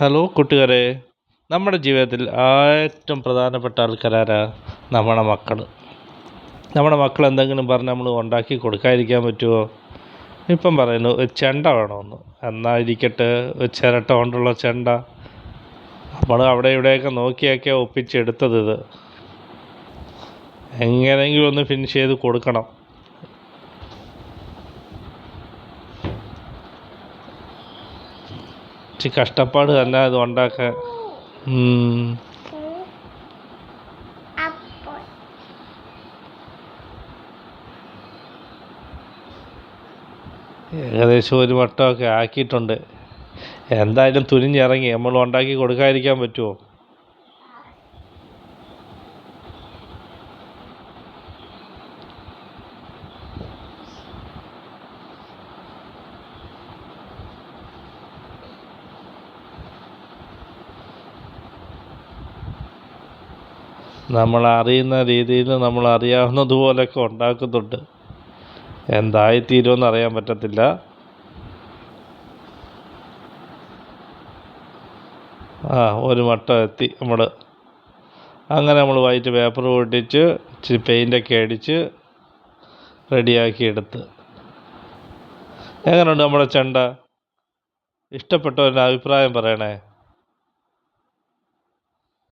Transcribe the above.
Hello കൂട്ടുകാരെ. നമ്മുടെ ജീവിതത്തിൽ ഏറ്റവും പ്രധാനപ്പെട്ട ആൾക്കാരാരാ നമ്മുടെ മക്കൾ നമ്മുടെ മക്കൾ എന്തെങ്കിലും പറഞ്ഞ് നമ്മൾ ഉണ്ടാക്കി കൊടുക്കാതിരിക്കാൻ പറ്റുമോ ഇപ്പം പറയുന്നു ഒരു ചെണ്ട വേണമെന്ന്. എന്നായിരിക്കട്ടെ ഒരു ചിരട്ട കൊണ്ടുള്ള ചെണ്ട. നമ്മൾ അവിടെ ഇവിടെയൊക്കെ നോക്കിയൊക്കെ ഒപ്പിച്ചെടുത്തത് ഇത്. എങ്ങനെയെങ്കിലും ഒന്ന് ഫിനിഷ് ചെയ്ത് കൊടുക്കണം. ഇച്ചിരി കഷ്ടപ്പാട് തന്നെ ഇത് ഉണ്ടാക്കാൻ. ഏകദേശം ഒരു വട്ടമൊക്കെ ആക്കിയിട്ടുണ്ട്. എന്തായാലും തുനിഞ്ഞിറങ്ങി. നമ്മൾ ഉണ്ടാക്കി കൊടുക്കാതിരിക്കാൻ പറ്റുമോ? നമ്മൾ അറിയുന്ന രീതിയിൽ നമ്മൾ അറിയാവുന്നതുപോലെയൊക്കെ ഉണ്ടാക്കുന്നുണ്ട്. എന്തായിത്തീരുമെന്ന് അറിയാൻ പറ്റത്തില്ല. ആ ഒരു മട്ടം എത്തി നമ്മൾ അങ്ങനെ നമ്മൾ വൈറ്റ് പേപ്പർ പൊട്ടിച്ച് ഇച്ചിരി പെയിന്റൊക്കെ അടിച്ച് റെഡിയാക്കി എടുത്ത്. എങ്ങനെയുണ്ട് നമ്മുടെ ചെണ്ട? ഇഷ്ടപ്പെട്ടവരുടെ അഭിപ്രായം പറയണേ.